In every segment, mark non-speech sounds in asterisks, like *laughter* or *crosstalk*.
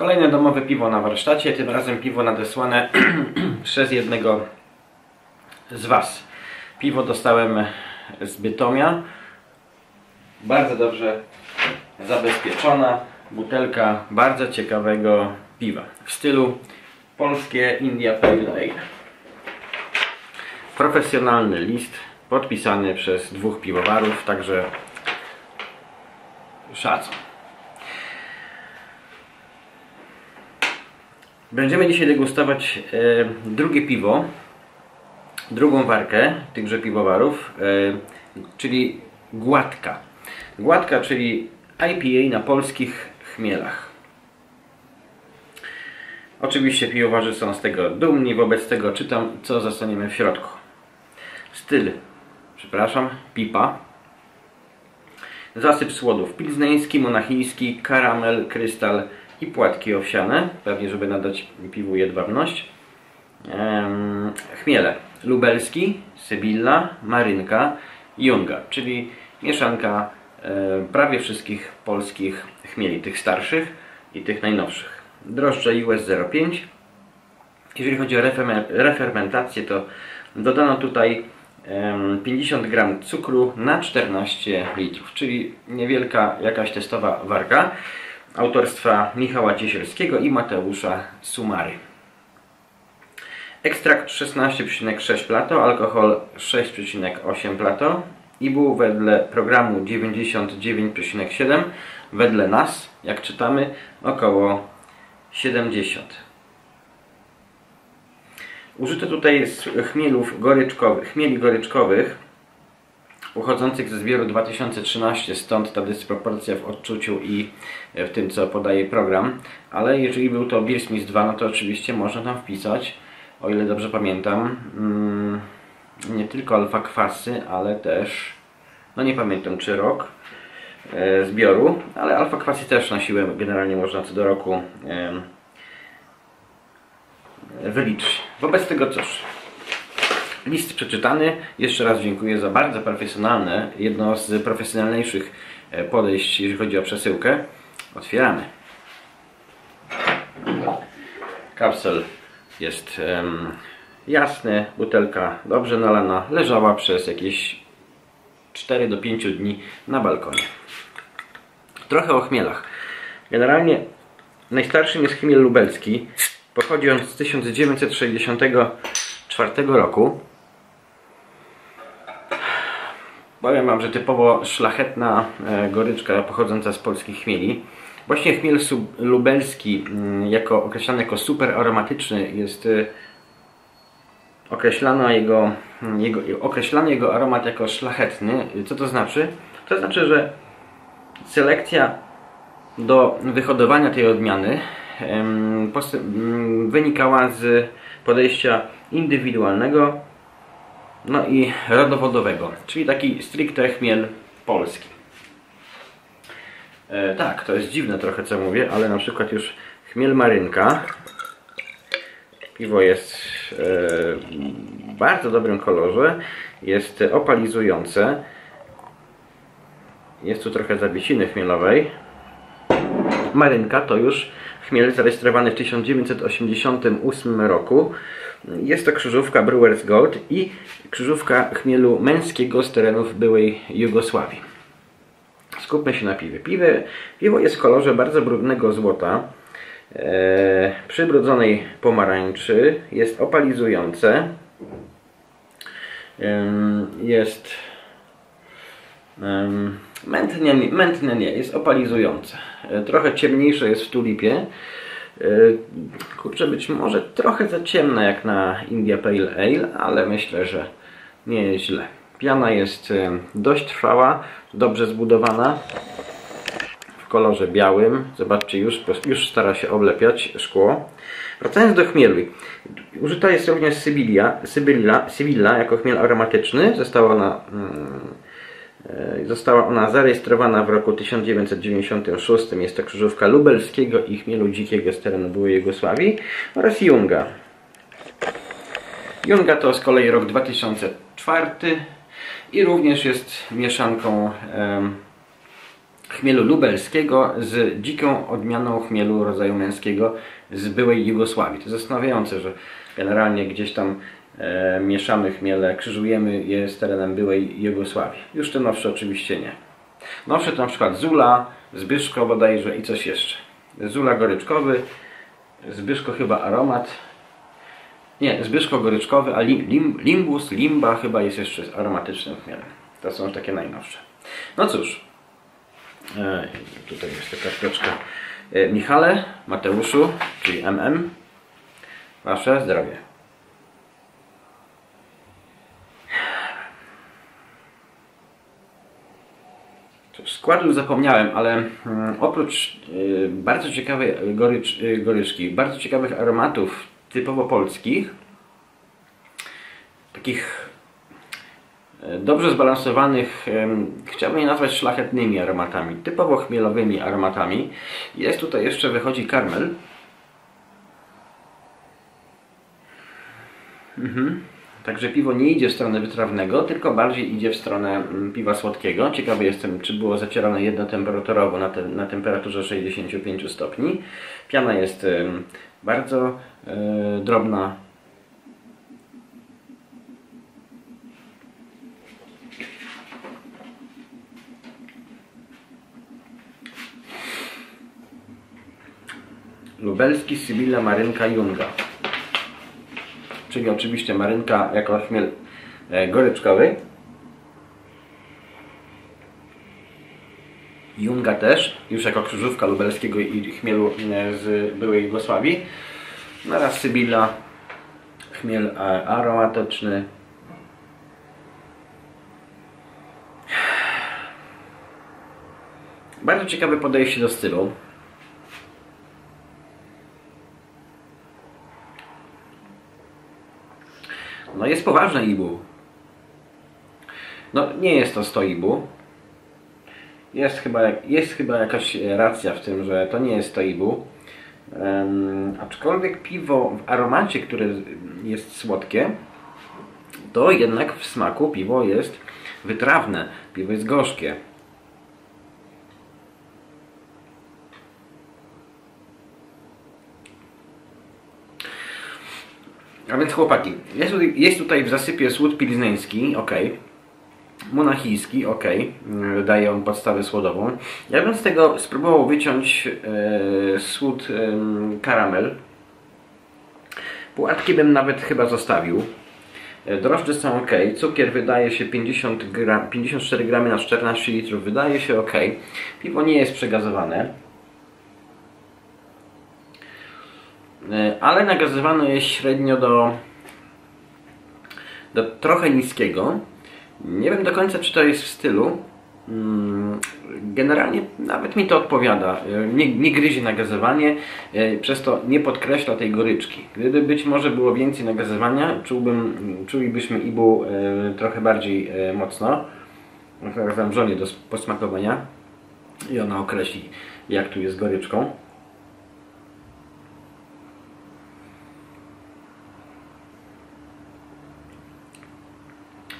Kolejne domowe piwo na warsztacie, tym razem piwo nadesłane *clears throat* przez jednego z Was. Piwo dostałem z Bytomia. Bardzo dobrze zabezpieczona butelka bardzo ciekawego piwa w stylu polskie India Pale Ale. Profesjonalny list podpisany przez dwóch piwowarów, także szacun. Będziemy dzisiaj degustować e, drugie piwo, drugą warkę tychże piwowarów, e, czyli Gładka. Gładka, czyli IPA na polskich chmielach. Oczywiście piwowarzy są z tego dumni, wobec tego czytam, co zostaniemy w środku. Styl, przepraszam, pipa. Zasyp słodów pilzneński, monachijski, karamel, krystal i płatki owsiane, pewnie żeby nadać piwu jedwabność. Chmiele, lubelski, sybilla, marynka, junga, czyli mieszanka e, prawie wszystkich polskich chmieli, tych starszych i tych najnowszych. Drożdże US 0,5. Jeżeli chodzi o refermentację, to dodano tutaj 50 gram cukru na 14 litrów, czyli niewielka jakaś testowa warka autorstwa Michała Ciesielskiego i Mateusza Sumary. Ekstrakt 16,6 plato, alkohol 6,8 plato i był wedle programu 99,7, wedle nas, jak czytamy, około 70. Użyto tutaj chmielów goryczkowych, chmieli goryczkowych pochodzących ze zbioru 2013, stąd ta dysproporcja w odczuciu i w tym, co podaje program. Ale jeżeli był to Beer Smith 2, no to oczywiście można tam wpisać, o ile dobrze pamiętam, mm, nie tylko alfa kwasy, ale też, no nie pamiętam czy rok e, zbioru, ale alfa kwasy też na siłę generalnie można co do roku wyliczyć. Wobec tego cóż, List przeczytany. Jeszcze raz dziękuję za bardzo profesjonalne, jedno z profesjonalniejszych e, podejść, jeżeli chodzi o przesyłkę. Otwieramy. Kapsel jest um, jasny, butelka dobrze nalana, leżała przez jakieś 4 do 5 dni na balkonie. Trochę o chmielach. Generalnie najstarszym jest chmiel lubelski. Pochodzi on z 1964 roku. Powiem Wam, że typowo szlachetna e, goryczka pochodząca z polskich chmieli. Właśnie chmiel lubelski, mm, jako określany jako super aromatyczny, jest e, określano jego, mm, jego, jego aromat jako szlachetny. Co to znaczy? To znaczy, że selekcja do wyhodowania tej odmiany mm, wynikała z podejścia indywidualnego no i rodowodowego, czyli taki stricte chmiel polski. E, tak, to jest dziwne trochę co mówię, ale na przykład już chmiel marynka. Piwo jest e, w bardzo dobrym kolorze, jest opalizujące. Jest tu trochę zabieciny chmielowej. Marynka to już chmiel zarejestrowany w 1988 roku. Jest to krzyżówka Brewers Gold i krzyżówka chmielu męskiego z terenów byłej Jugosławii. Skupmy się na piwie. Piwo, piwo jest w kolorze bardzo brudnego złota, e, przybrudzonej pomarańczy, jest opalizujące, e, jest e, mętnie, mętne nie, jest opalizujące. E, trochę ciemniejsze jest w tulipie, kurczę, być może trochę za ciemna jak na India Pale Ale, ale myślę, że nie jest źle. Piana jest e, dość trwała, dobrze zbudowana w kolorze białym. Zobaczcie, już, już stara się oblepiać szkło. Wracając do chmielu. Użyta jest również Sybilla, Sybilla, Sybilla jako chmiel aromatyczny. Została ona mm, E, została ona zarejestrowana w roku 1996. Jest to krzyżówka lubelskiego i chmielu dzikiego z terenu byłej Jugosławii oraz Junga. Junga to z kolei rok 2004 i również jest mieszanką chmielu lubelskiego z dziką odmianą chmielu rodzaju męskiego z byłej Jugosławii. To zastanawiające, że generalnie gdzieś tam e, mieszamy chmiele, krzyżujemy je z terenem byłej Jugosławii. Już te nowsze oczywiście nie. Nowsze to na przykład Zula, Zbyszko bodajże i coś jeszcze. Zula goryczkowy, Zbyszko chyba aromat. Nie, Zbyszko goryczkowy, a lim, lim, Limbus, Limba chyba jest jeszcze z aromatycznym chmielem. To są takie najnowsze. No cóż, e, tutaj jest taka karteczka. E, Michale, Mateuszu, czyli MM, Wasze zdrowie. Składu zapomniałem, ale mm, oprócz y, bardzo ciekawej gorycz, y, goryczki, bardzo ciekawych aromatów typowo polskich, takich y, dobrze zbalansowanych, chciałbym je nazwać szlachetnymi aromatami, typowo chmielowymi aromatami. Jest tutaj jeszcze, wychodzi karmel. Mhm. Także piwo nie idzie w stronę wytrawnego, tylko bardziej idzie w stronę mm, piwa słodkiego. Ciekawy jestem, czy było zacierane jednotemperaturowo na, te, na temperaturze 65 stopni. Piana jest bardzo e, drobna. Lubelski Sybilla Marynka Junga czyli oczywiście marynka jako chmiel e, goryczkowy. Junga też, już jako krzyżówka lubelskiego i chmielu e, z byłej Jugosławii. Naraz Sybilla, chmiel aromatyczny. Bardzo ciekawe podejście do stylu. No jest poważne IBU. No nie jest to 100 IBU. Jest chyba, jest chyba jakaś racja w tym, że to nie jest 100 IBU. Um, aczkolwiek piwo w aromacie, które jest słodkie, to jednak w smaku piwo jest wytrawne, piwo jest gorzkie. A więc chłopaki, jest tutaj, jest tutaj w zasypie słód pilzneński, ok. Monachijski, ok. Daje on podstawę słodową. Ja bym z tego spróbował wyciąć e, słód e, karamel. Płatki bym nawet chyba zostawił. E, drożdże są ok. Cukier wydaje się 50 gram, 54 gramy na 14 litrów. Wydaje się ok. Piwo nie jest przegazowane. E, ale nagazywano je średnio do, do trochę niskiego. Nie wiem do końca, czy to jest w stylu. Mm, generalnie nawet mi to odpowiada. E, nie, nie gryzie nagazywanie, e, przez to nie podkreśla tej goryczki. Gdyby być może było więcej nagazywania, czułbym, czulibyśmy Ibu trochę bardziej mocno. Pokazałem żonie do posmakowania i ona określi, jak tu jest goryczką.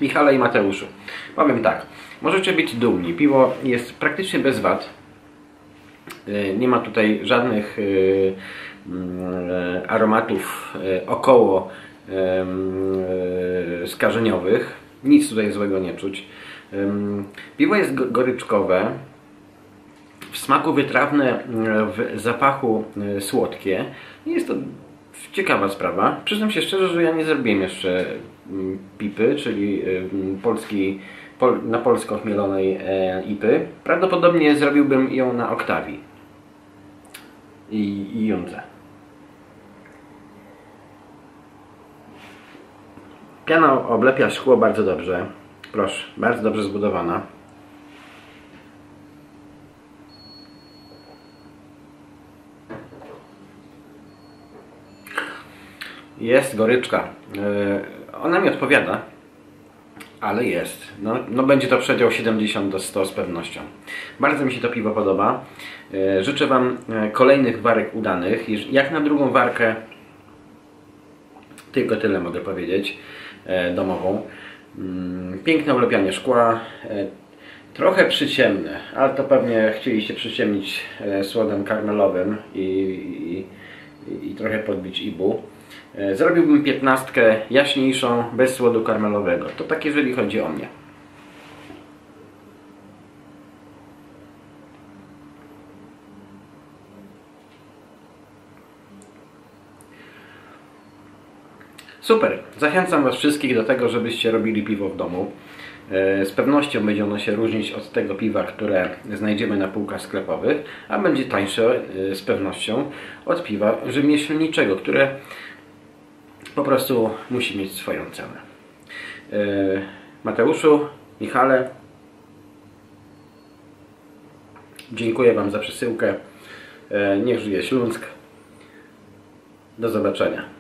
Michale i Mateuszu. Powiem tak, możecie być dumni. Piwo jest praktycznie bez wad. E, nie ma tutaj żadnych e, mm, aromatów e, około skażeniowych. Nic tutaj złego nie czuć. Piwo jest goryczkowe, w smaku wytrawne, w zapachu słodkie. Jest to ciekawa sprawa. Przyznam się szczerze, że ja nie zrobiłem jeszcze pipy, czyli polski, pol, na polsko chmielonej e, ipy. Prawdopodobnie zrobiłbym ją na oktawi i, i Jundze. Piana oblepia szkło bardzo dobrze. Proszę, bardzo dobrze zbudowana. Jest goryczka. E, ona mi odpowiada, ale jest. No, no będzie to przedział 70 do 100 z pewnością. Bardzo mi się to piwo podoba. E, życzę Wam e, kolejnych warek udanych. Jak na drugą warkę, tylko tyle mogę powiedzieć, domową. Mm, piękne ulepianie szkła, Trochę przyciemne, ale to pewnie chcieliście przyciemnić e, słodem karmelowym i, i, i trochę podbić ibu. E, Zrobiłbym piętnastkę jaśniejszą, bez słodu karmelowego. To tak jeżeli chodzi o mnie. Super. Zachęcam Was wszystkich do tego, żebyście robili piwo w domu. E, Z pewnością będzie ono się różnić od tego piwa, które znajdziemy na półkach sklepowych, a będzie tańsze e, z pewnością od piwa rzemieślniczego, które po prostu musi mieć swoją cenę. E, Mateuszu, Michale, dziękuję Wam za przesyłkę. E, Niech żyje Śląsk. Do zobaczenia.